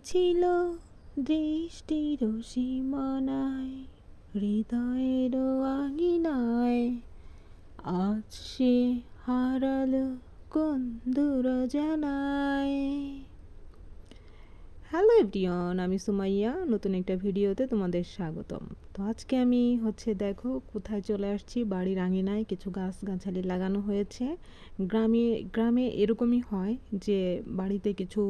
ছিল দৃষ্টির সীমানায় হৃদয়ের আঙিনায়। আজ সে হারালো কোন দূর জানায়। হ্যালো এভরিওয়ান আমি সুমাইয়া, নতুন একটা ভিডিওতে তোমাদের স্বাগতম। তো আজকে আমি হচ্ছে দেখো কোথায় চলে আসছি বাড়ির আঙিনায় কিছু গাছ গাছালি লাগানো হয়েছে। গ্রামে গ্রামে এরকমই হয় যে বাড়িতে কিছু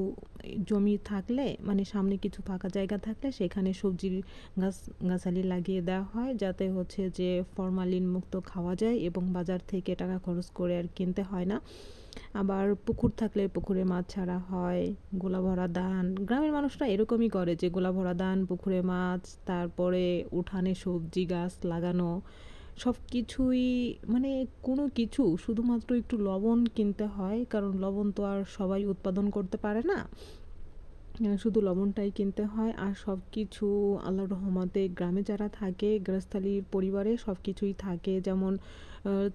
জমি থাকলে মানে সামনে কিছু ফাঁকা জায়গা থাকলে সেখানে সবজির গাছ গাছালি লাগিয়ে দেওয়া হয়, যাতে হচ্ছে যে ফরমালিন মুক্ত খাওয়া যায় এবং বাজার থেকে টাকা খরচ করে আর কিনতে হয় না। আবার পুকুর থাকলে পুকুরে মাছ ছাড়া হয়, গোলা ভরা দান গ্রামের মানুষরা এরকমই করে যে গোলা ভরা দান পুকুরে মাছ, তারপরে উঠানে সবজি গাছ লাগানো সব কিছুই মানে কোনো কিছু শুধুমাত্র একটু লবণ কিনতে হয়, কারণ লবণ তো আর সবাই উৎপাদন করতে পারে না। শুধু লবণটাই কিনতে হয় আর সব কিছু আল্লাহ রহমতে গ্রামে যারা থাকে গৃহস্থালীর পরিবারে সব কিছুই থাকে। যেমন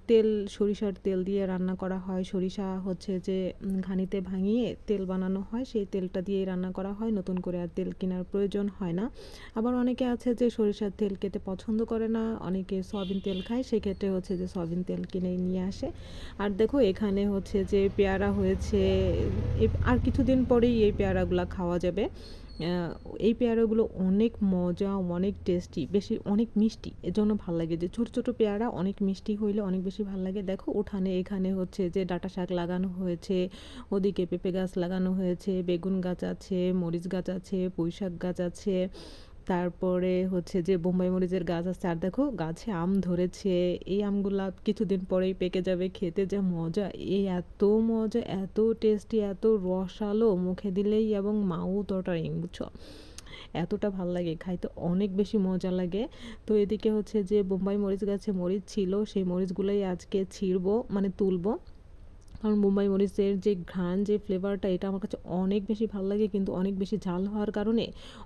তেল, সরিষার তেল দিয়ে রান্না করা হয়। সরিষা হচ্ছে যে ঘানিতে ভাঙিয়ে তেল বানানো হয়। সেই তেলটা দিয়েই রান্না করা হয়। নতুন করে আর তেল কেনার প্রয়োজন হয় না। আবার অনেকে আছে যে, সরিষার তেল খেতে পছন্দ করে না। অনেকে সয়াবিন তেল খায়। সেক্ষেত্রে হচ্ছে যে, সয়াবিন তেল কিনে নিয়ে আসে। আর দেখো, এখানে হচ্ছে যে, পেয়ারা হয়েছে। আর কিছুদিন পরেই এই পেয়ারাগুলো খাওয়া যাবে। এই পেয়ারাগুলো অনেক মজা, অনেক টেস্টি বেশি অনেক মিষ্টি। এজন্য ভালো লাগে যে ছোট ছোট পেয়ারা অনেক মিষ্টি হইলে অনেক বেশি ভালো লাগে। দেখো, উঠানে এখানে হচ্ছে যে ডাটা শাক লাগানো হয়েছে, ওদিকে পেঁপে গাছ লাগানো হয়েছে, বেগুন গাছ আছে, মরিচ গাছ আছে পুঁই শাক গাছ আছে। তারপরে হচ্ছে যে বোম্বাই মরিচের গাছ আছে, আর দেখো গাছে আম ধরেছে, এই আমগুলা কিছুদিন পরেই পেকে যাবে, খেতে যা মজা এই এত মজা, এত টেস্টি এত রসালো, মুখে দিলেই এবং মাউথ ওয়াটারিং বুঝছ? এতটা ভালো লাগে, খাইতে অনেক বেশি মজা লাগে। তো এদিকে হচ্ছে যে বোম্বাই মরিচ গাছে মরিচ ছিল, সেই মরিচগুলোই আজকে ছিঁড়বো মানে তুলবো। কারণ মুম্বাই মরিচের যে ঘ্রাণ, যে ফ্লেভারটা, এটা আমার কাছে অনেক বেশি ভালো লাগে, কিন্তু অনেক বেশি ঝাল হওয়ার কারণে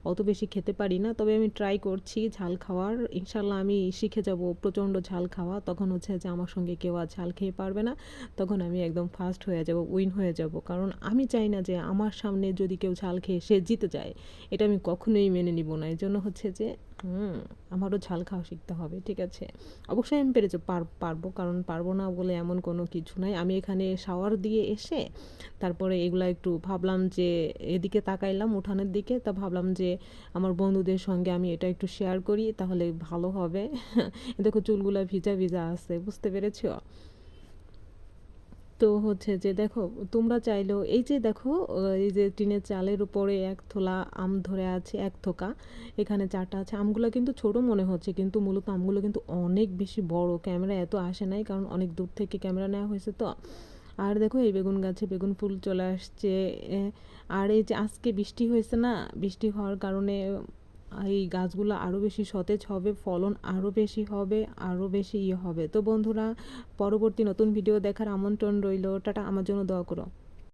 অত বেশি খেতে পারি না। তবে আমি ট্রাই করছি ঝাল খাওয়ার। ইনশাল্লাহ আমি শিখে যাব প্রচণ্ড ঝাল খাওয়া। তখন হচ্ছে যে আমার সঙ্গে কেউ আর ঝাল খেয়ে পারবে না। তখন আমি একদম ফাস্ট হয়ে যাব উইন হয়ে যাব। কারণ আমি চাই না যে আমার সামনে যদি কেউ ঝাল খেয়ে সে জিতে যায়। এটা আমি কখনোই মেনে নিব না। এই জন্য হচ্ছে যে আমারও ঝাল খাওয়া শিখতে হবে, ঠিক আছে? অবশ্যই আমি পেরেছি পারব। কারণ পারব না বলে এমন কোনো কিছু নাই। আমি এখানে শাওয়ার দিয়ে এসে তারপরে এগুলা একটু ভাবলাম যে এদিকে তাকাইলাম উঠানের দিকে, তা ভাবলাম যে আমার বন্ধুদের সঙ্গে আমি এটা একটু শেয়ার করি, তাহলে ভালো হবে। দেখো চুলগুলা ভিজা ভিজা আছে, বুঝতে পেরেছ? তো হচ্ছে যে দেখো, তোমরা চাইলেও এই যে দেখো, এই যে টিনের চালের উপরে এক থোলা আম ধরে আছে, এক থোকা, এখানে চারটা আছে, আমগুলো কিন্তু ছোট মনে হচ্ছে, কিন্তু মূলত আমগুলো কিন্তু অনেক বেশি বড়, ক্যামেরা এত আসে নাই, কারণ অনেক দূর থেকে ক্যামেরা নেওয়া হয়েছে তো। আর দেখো এই বেগুন গাছে বেগুন ফুল চলে আসছে আর এই যে আজকে বৃষ্টি হয়েছে না, বৃষ্টি হওয়ার কারণে এই গাছগুলো আরও বেশি সতেজ হবে, ফলন আরও বেশি হবে আরও বেশি ইয়ে হবে। তো বন্ধুরা, পরবর্তী নতুন ভিডিও দেখার আমন্ত্রণ রইল। টাটা, আমার জন্য দোয়া করো।